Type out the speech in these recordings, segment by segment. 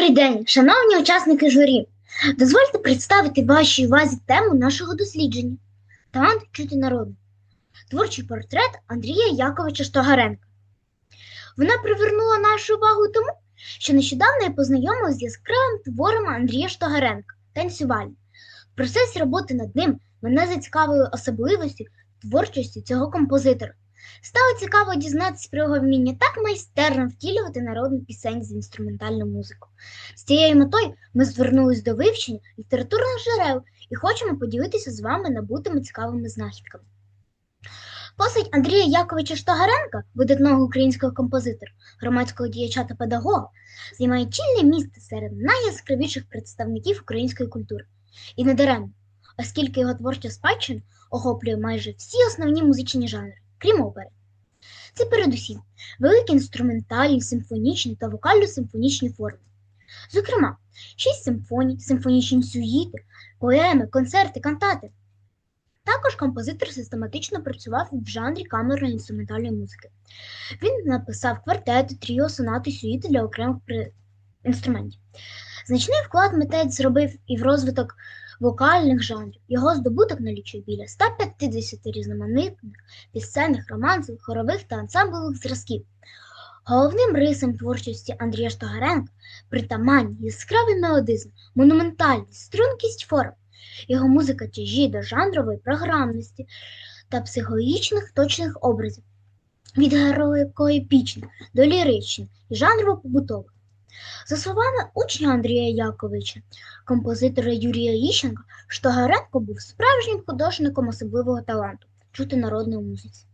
Добрий день, шановні учасники журі. Дозвольте представити вашій увазі тему нашого дослідження Талант чути народу. Творчий портрет Андрія Яковича Штогаренка. Вона привернула нашу увагу тому, що нещодавно я познайомилася з яскравим твором Андрія Штогаренка танцювальний. В процесі роботи над ним мене зацікавили особливості творчості цього композитора. Стало цікаво дізнатися про його вміння так майстерно втілювати народну пісень з інструментальну музику. З цією метою ми звернулись до вивчення літературних джерел і хочемо поділитися з вами набутими цікавими знахідками. Постать Андрія Яковича Штогаренка, видатного українського композитора, громадського діяча та педагога, займає чільне місце серед найяскравіших представників української культури. І не даремно, оскільки його творча спадщина охоплює майже всі основні музичні жанри, крім опери. Це передусім великі інструментальні, симфонічні та вокально-симфонічні форми. Зокрема, шість симфоній, симфонічні сюїти, поеми, концерти, кантати. Також композитор систематично працював в жанрі камерної інструментальної музики. Він написав квартети, тріо, сонати, сюїти для окремих інструментів. Значний вклад митець зробив і в розвиток вокальних жанрів. Його здобуток налічує біля 150 різноманітних пісенних, романсових, хорових та ансамблевих зразків. Головним рисом творчості Андрія Штогаренка притаманні яскравий мелодизм, монументальність, стрункість форм. Його музика тяжіє до жанрової програмності та психологічних точних образів, від героїко-епічних до ліричних і жанрово-побутових. За словами учня Андрія Яковича, композитора Юрія Іщенка, Штогаренко був справжнім художником особливого таланту чути народну музиці.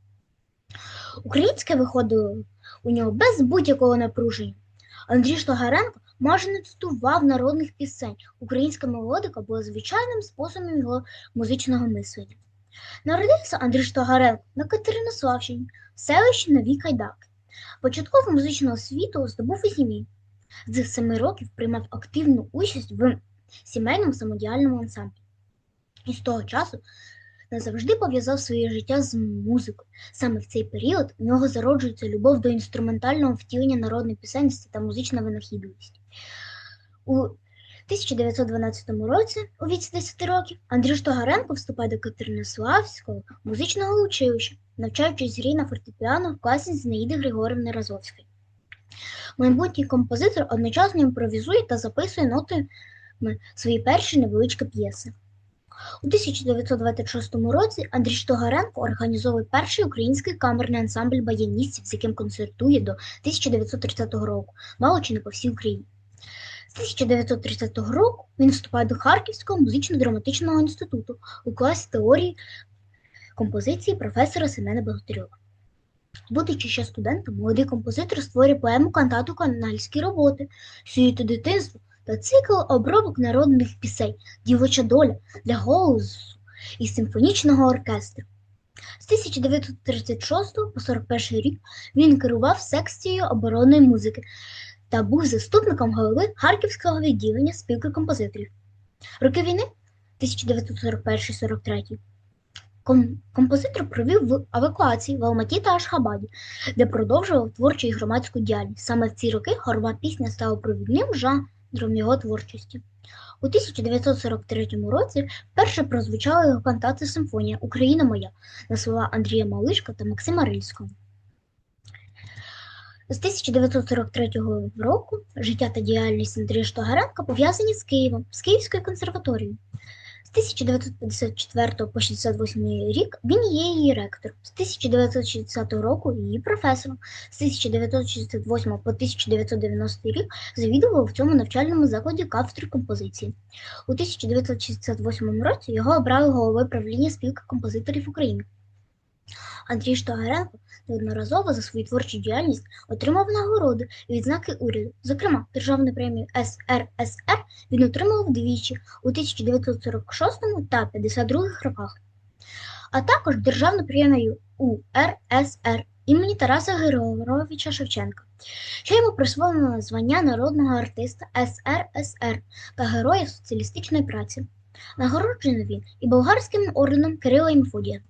Українське виходило у нього без будь-якого напруження. Андрій Штогаренко майже не цитував народних пісень. Українська мелодика була звичайним способом його музичного мислення. Народився Андрій Штогаренко на Катеринославщині, в селищі Нові Кайдаки. Початкову музичну освіту здобув у сім'ї. З семи років приймав активну участь в сімейному самодіяльному ансамблі. І з того часу назавжди пов'язав своє життя з музикою. Саме в цей період у нього зароджується любов до інструментального втілення народної пісенності та музична винахідливість. У 1912 році, у віці 10 років, Андрій Штогаренко вступає до Катеринославського музичного училища, навчаючись грі на фортепіано в класі Зінаїди Григорівни Разовської. Майбутній композитор одночасно імпровізує та записує нотами свої перші невеличкі п'єси. У 1926 році Андрій Штогаренко організовує перший український камерний ансамбль баяністів, з яким концертує до 1930 року, мало чи не по всій Україні. З 1930 року він вступає до Харківського музично-драматичного інституту у класі теорії композиції професора Семена Богатирьова. Будучи ще студентом, молодий композитор створює поему кантату канальські роботи, сюїти дитинства та цикл обробок народних пісень Дівоча доля для голосу і симфонічного оркестру. З 1936 по 41 рік він керував секцією оборонної музики та був заступником голови Харківського відділення спілки композиторів. Роки війни 1941-43 ком- композитор провів в евакуації в Алматі та Ашхабаді, де продовжував творчу і громадську діяльність. Саме в ці роки хорова пісня стала провідним жанром його творчості. У 1943 році вперше прозвучала його кантата симфонія Україна моя на слова Андрія Малишка та Максима Рильського. З 1943 року життя та діяльність Андрія Штогаренка пов'язані з Києвом, з Київською консерваторією. З 1954 по 68 рік він є її ректором, з 1960 року її професором, з 1968 по 1990 рік завідував в цьому навчальному закладі кафедри композиції. У 1968 році його обрали головою правління спілки композиторів України. Андрій Штогаренко неодноразово за свою творчу діяльність отримав нагороди і відзнаки уряду. Зокрема, державну премію СРСР він отримав двічі у 1946 та 52 роках, а також державну премію УРСР імені Тараса Григоровича Шевченка, що йому присвоєно звання народного артиста СРСР та Героя соціалістичної праці. Нагороджений він і болгарським орденом Кирила і Мефодія.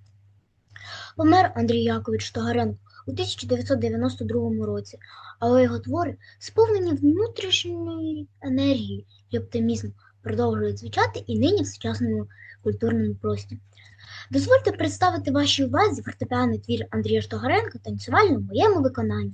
Помер Андрій Якович Тогаренко у 1992 році, але його твори, сповнені внутрішньої енергії і оптимізму, продовжують звучати і нині в сучасному культурному просторі. Дозвольте представити вашій увазі фортепіаний твір Андрія Штогаренка танцювально у моєму виконанні.